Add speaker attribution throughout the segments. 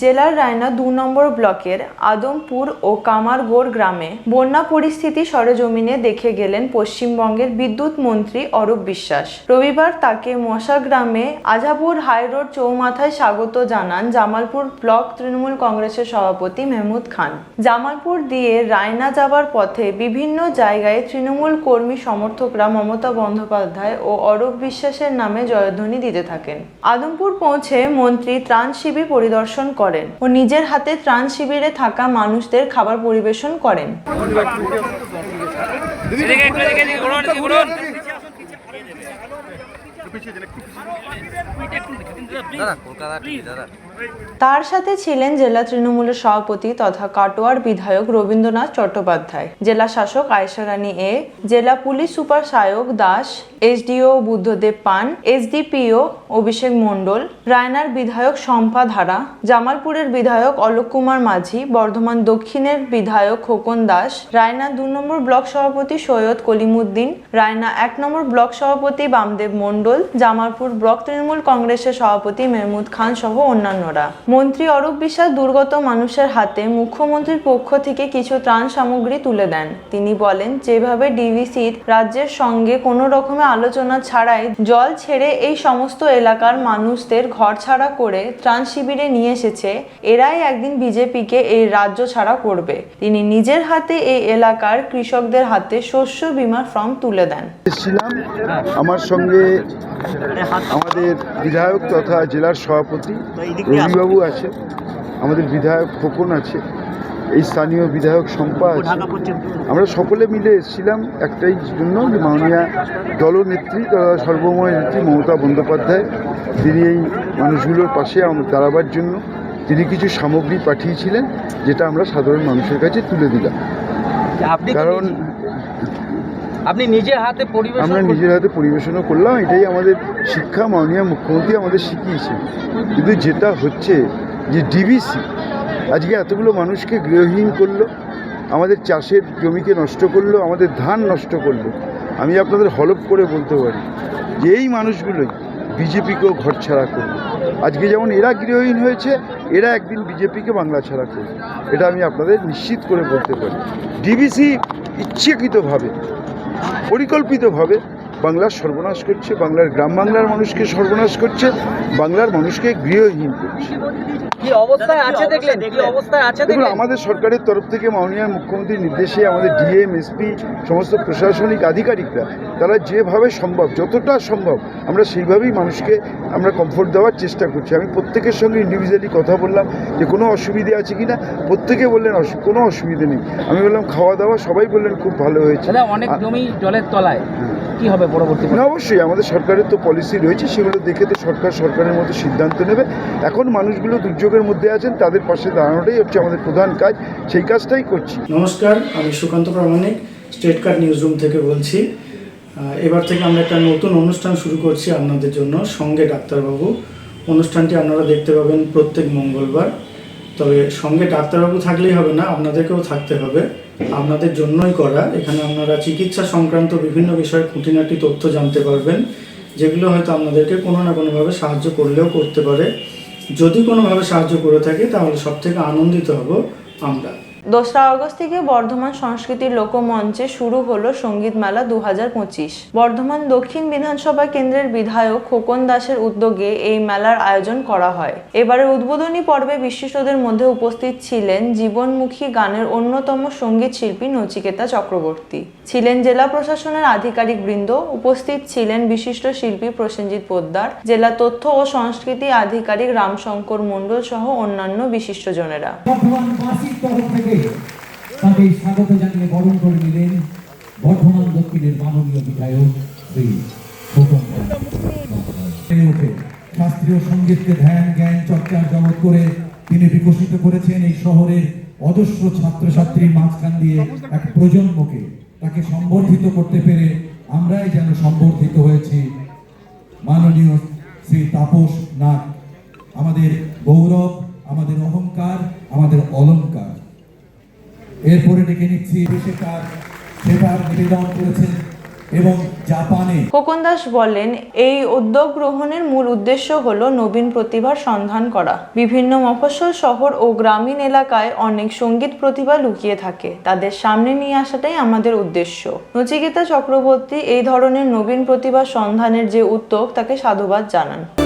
Speaker 1: জেলার রায়না দু নম্বর ব্লকের আদমপুর ও কামারগোড় গ্রামে বন্যা পরিস্থিতি সরেজমিনে দেখে গেলেন পশ্চিমবঙ্গের বিদ্যুৎ মন্ত্রী অরূপ বিশ্বাস। রবিবার তাকে মশা গ্রামে আজাপুর হাইরোড চৌমাথায় স্বাগত জানান জামালপুর ব্লক তৃণমূল কংগ্রেসের সভাপতি মেহমুদ খান। জামালপুর দিয়ে রায়না যাবার পথে বিভিন্ন জায়গায় তৃণমূল কর্মী সমর্থকরা মমতা বন্দ্যোপাধ্যায় ও অরূপ বিশ্বাসের নামে জয়ধ্বনি দিতে থাকেন। আদমপুর পৌঁছে মন্ত্রী ত্রাণ শিবির পরিদর্শন করেন। ও নিজের হাতে ত্রাণ শিবিরে থাকা মানুষদের খাবার পরিবেশন করেন। তার সাথে ছিলেন জেলা তৃণমূলের সভাপতি তথা কাটোয়ার বিধায়ক রবীন্দ্রনাথ চট্টোপাধ্যায় জেলা শাসক আয়সা রানী এ জেলা police super Sayak Das SDO Buddhadeb Pan SDPO Abhishek মণ্ডল, রায়নার বিধায়ক শম্পা ধারা, জামালপুরের বিধায়ক অলোক কুমার মাঝি, বর্ধমান দক্ষিণের বিধায়ক খোকন দাস, রায়না দু নম্বর ব্লক সভাপতি সৈয়দ কলিমুদ্দিন, রায়না এক নম্বর ব্লক সভাপতি বামদেব মণ্ডল, জামালপুর ব্লক তৃণমূল কংগ্রেসের সভাপতি মেহমুদ খান সহ অন্যান্যরা। মন্ত্রী অরূপ বিশ্বাস দুর্গত মানুষের হাতে মুখ্যমন্ত্রীর পক্ষ থেকে কিছু ত্রাণ সামগ্রী তুলে দেন। তিনি বলেন, যেভাবে ডিভিসির রাজ্যের সঙ্গে কোনো রকমের আলোচনা ছাড়াই জল ছেড়ে এই সমস্ত এলাকার মানুষদের ঘর ছাড়া করে ত্রাণ শিবিরে নিয়ে এসেছে, এরাই একদিন বিজেপিকে এই রাজ্য ছাড়া করবে। তিনি নিজের হাতে এই এলাকার কৃষকদের হাতে শস্য বীমার ফর্ম তুলে দেন।
Speaker 2: আমার সঙ্গে আমাদের বিধায়ক তথা জেলার সভাপতি রবিবাবু আছে, আমাদের বিধায়ক খোকন আছে। এই স্থানীয় বিধায়ক শম্পা আছে। আমরা সকলে মিলে এসেছিলাম একটাই জন্য যে মাননীয়া দলনেত্রী তথা সর্বময় নেত্রী মমতা বন্দ্যোপাধ্যায়। তিনি এই মানুষগুলোর পাশে দাঁড়াবার জন্য তিনি কিছু সামগ্রী পাঠিয়েছিলেন যেটা আমরা সাধারণ মানুষের কাছে তুলে দিলাম। কারণ
Speaker 3: আপনি নিজের হাতে পরিবেশন
Speaker 2: আমরা নিজের হাতে পরিবেশনও করলাম এটাই আমাদের শিক্ষা। মাননীয় মুখ্যমন্ত্রী আমাদের শিখিয়েছেন। কিন্তু যেটা হচ্ছে যে ডিবিসি আজকে এতগুলো মানুষকে গৃহহীন করল, আমাদের চাষের জমিকে নষ্ট করল, আমাদের ধান নষ্ট করল। আমি আপনাদের হলপ করে বলতে পারি যে এই মানুষগুলোই বিজেপিকেও ঘর ছাড়া করবে। আজকে যেমন এরা গৃহহীন হয়েছে, এরা একদিন বিজেপিকে বাংলা ছাড়া করবে। এটা আমি আপনাদের নিশ্চিত করে বলতে পারি। ডিবিসি ইচ্ছাকৃতভাবে, পরিকল্পিতভাবে বাংলার সর্বনাশ করছে বাংলার গ্রাম বাংলার মানুষকে সর্বনাশ করছে বাংলার মানুষকে গৃহহীন করছে।
Speaker 3: কি অবস্থায় আছে দেখলেন? অবস্থায় আছে
Speaker 2: দেখুন আমাদের সরকারের তরফ থেকে মাননীয় মুখ্যমন্ত্রীর নির্দেশে আমাদের ডিএম এসপি সমস্ত প্রশাসনিক আধিকারিকরা তারা যেভাবে সম্ভব যতটা সম্ভব আমরা সেইভাবেই মানুষকে আমরা কমফোর্ট দেওয়ার চেষ্টা করছি। আমি প্রত্যেকের সঙ্গে ইন্ডিভিজুয়ালি কথা বললাম যে কোনো অসুবিধে আছে কি না প্রত্যেকে বললেন অসু- কোনো অসুবিধে নেই। আমি বললাম খাওয়া দাওয়া সবাই বললেন খুব ভালো হয়েছে।
Speaker 4: অনেক জমি জলের তলায়। কি হবে পরবর্তী
Speaker 2: না অবশ্যই আমাদের সরকারের তো পলিসি রয়েছে সেগুলো দেখে তো সরকার সরকারের মতো সিদ্ধান্ত নেবে। এখন মানুষগুলো দুর্যোগের মধ্যে আছেন তাদের পাশে দাঁড়ানোটাই হচ্ছে আমাদের প্রধান কাজ সেই কাজটাই করছি।
Speaker 5: নমস্কার আমি Sukanta Pramanik state card news room থেকে বলছি। এবার থেকে আমরা একটা নতুন অনুষ্ঠান শুরু করছি আপনাদের জন্য সঙ্গে ডাক্তারবাবু। অনুষ্ঠানটি আপনারা দেখতে পাবেন প্রত্যেক মঙ্গলবার। তবে সঙ্গে ডাক্তারবাবু থাকলেই হবে না আপনাদেরকেও থাকতে হবে। আপনাদের জন্যই করা। এখানে আপনারা চিকিৎসা সংক্রান্ত বিভিন্ন বিষয়ে খুঁটিনাটি তথ্য জানতে পারবেন, যেগুলো হয়তো আপনাদেরকে কোনো না কোনোভাবে সাহায্য করলেও করতে পারে। যদি কোনোভাবে সাহায্য করে থাকে, তাহলে সব থেকে আনন্দিত হব আমরা।
Speaker 1: দোসরা আগস্ট থেকে বর্ধমান সংস্কৃতির লোকমঞ্চে শুরু হলো সংগীত মেলা দু বর্ধমান দক্ষিণ বিধানসভা কেন্দ্রের বিধায়ক খোকন দাসের উদ্যোগে এই মেলার আয়োজন করা হয়। এবারের উদ্বোধনী পর্বে বিশিষ্টদের মধ্যে উপস্থিত ছিলেন জীবনমুখী গানের অন্যতম সংগীত শিল্পী নচিকেতা চক্রবর্তী। ছিলেন জেলা প্রশাসনের আধিকারিক বৃন্দ, উপস্থিত ছিলেন বিশিষ্ট শিল্পী প্রসেনজিৎ পোদ্দার, জেলা তথ্য ও সংস্কৃতি আধিকারিক রামশঙ্কর মণ্ডল সহ অন্যান্য বিশিষ্টজনেরা।
Speaker 6: থেকে তাকে স্বাগত জানিয়ে বরণ করে নিলেন বর্ধমান দক্ষিণের মাননীয় বিধায়ক শ্রী শাস্ত্রীয় সঙ্গীতকে ধ্যান, জ্ঞান, চর্চার জগৎ করে তিনি বিকশিত করেছেন এই শহরের অজস্র ছাত্রছাত্রীর মাঝখান দিয়ে এক প্রজন্মকে। তাকে সম্বর্ধিত করতে পেরে আমরাই যেন সম্বর্ধিত হয়েছি। মাননীয় শ্রী তাপস নাগ আমাদের গৌরব, আমাদের অহংকার, আমাদের অলংকার। এরপরে ডেকে নিচ্ছি পেশেকার সেটার নিবেদন করেছেন
Speaker 1: খোকন দাস বলেন, এই উদ্যোগ গ্রহণের মূল উদ্দেশ্য হলো নবীন প্রতিভার সন্ধান করা। বিভিন্ন মফস্বল শহর ও গ্রামীণ এলাকায় অনেক সংগীত প্রতিভা লুকিয়ে থাকে। তাদের সামনে নিয়ে আসাটাই আমাদের উদ্দেশ্য। নচিকেতা চক্রবর্তী এই ধরনের নবীন প্রতিভা সন্ধানের যে উদ্যোগ, তাকে সাধুবাদ জানান।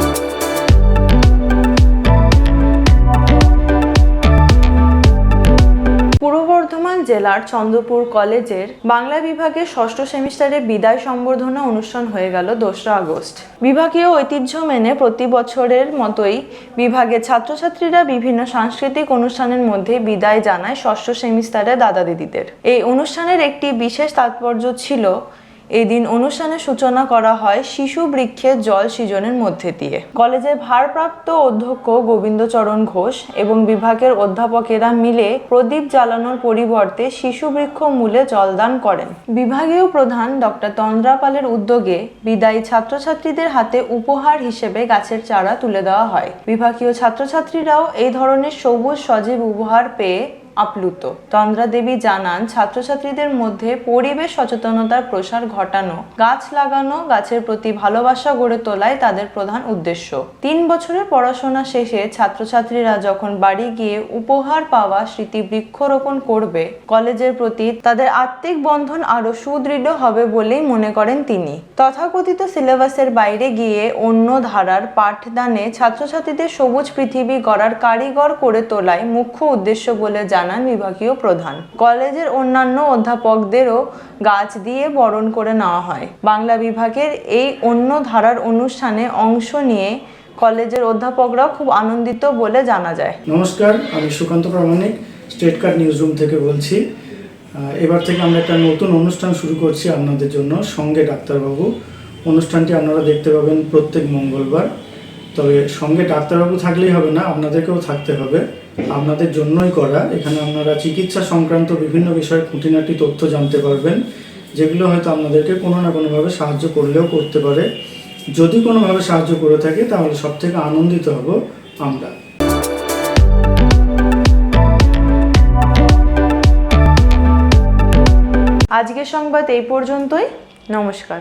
Speaker 1: জেলার চন্দ্রপুর কলেজের বাংলা বিভাগে ষষ্ঠ সেমিস্টারে বিদায় সম্বর্ধনা অনুষ্ঠান হয়ে গেল দোসরা আগস্ট। বিভাগীয় ঐতিহ্য মেনে প্রতি বছরের মতোই বিভাগের ছাত্রছাত্রীরা বিভিন্ন সাংস্কৃতিক অনুষ্ঠানের মধ্যে বিদায় জানায় ষষ্ঠ সেমিস্টারে দাদা দিদিদের। এই অনুষ্ঠানের একটি বিশেষ তাৎপর্য ছিল এই দিন অনুষ্ঠানের সূচনা করা হয় শিশু বৃক্ষের জল সৃজনের মধ্যে দিয়ে। কলেজের ভারপ্রাপ্ত অধ্যক্ষ গোবিন্দচরণ ঘোষ এবং বিভাগের অধ্যাপকেরা মিলে প্রদীপ জ্বালানোর পরিবর্তে শিশু বৃক্ষ মূলে জলদান করেন। বিভাগীয় প্রধান ডক্টর তন্দ্রাপালের উদ্যোগে বিদায়ী ছাত্রছাত্রীদের হাতে উপহার হিসেবে গাছের চারা তুলে দেওয়া হয়। বিভাগীয় ছাত্রছাত্রীরাও এই ধরনের সবুজ সজীব উপহার পেয়ে আপ্লুত। তন্দ্রা দেবী জানান, ছাত্রছাত্রীদের মধ্যে পরিবেশ সচেতনতার প্রসার ঘটানো, গাছ লাগানো, গাছের প্রতি ভালোবাসা গড়ে তোলাই তাদের প্রধান উদ্দেশ্য। তিন বছরের পড়াশোনা শেষে ছাত্রছাত্রীরা যখন বাড়ি গিয়ে উপহার পাওয়া স্মৃতি বৃক্ষরোপণ করবে, কলেজের প্রতি তাদের আত্মিক বন্ধন আরও সুদৃঢ় হবে বলেই মনে করেন তিনি। তথাকথিত সিলেবাসের বাইরে গিয়ে অন্য ধারার পাঠদানে ছাত্রছাত্রীদের সবুজ পৃথিবী গড়ার কারিগর করে তোলাই মুখ্য উদ্দেশ্য বলে জানান। বিভাগীয় প্রধান। কলেজের অন্যান্য অধ্যাপকদেরও গাছ দিয়ে বরণ করে নেওয়া হয়। বাংলা বিভাগের এই অন্য ধারার অনুষ্ঠানে অংশ নিয়ে কলেজের অধ্যাপকরাও খুব আনন্দিত বলে জানা যায়।
Speaker 5: নমস্কার, আমি Sukanta Pramanik state card news room থেকে বলছি। এবার থেকে আমরা একটা নতুন অনুষ্ঠান শুরু করছি আপনাদের জন্য, সঙ্গে ডাক্তারবাবু। অনুষ্ঠানটি আপনারা দেখতে পাবেন প্রত্যেক মঙ্গলবার। তবে সঙ্গে ডাক্তারবাবু থাকলেই হবে না, আপনাদেরকেও থাকতে হবে। আপনাদের জন্যই করা। এখানে আপনারা চিকিৎসা সংক্রান্ত বিভিন্ন বিষয়ে খুঁটিনাটি তথ্য জানতে পারবেন, যেগুলো হয়তো আপনাদেরকে কোনো না কোনোভাবে সাহায্য করলেও করতে পারে। যদি কোনোভাবে সাহায্য করে থাকে, তাহলে সব থেকে আনন্দিত হব আমরা।
Speaker 1: আজকের সংবাদ এই পর্যন্তই। নমস্কার।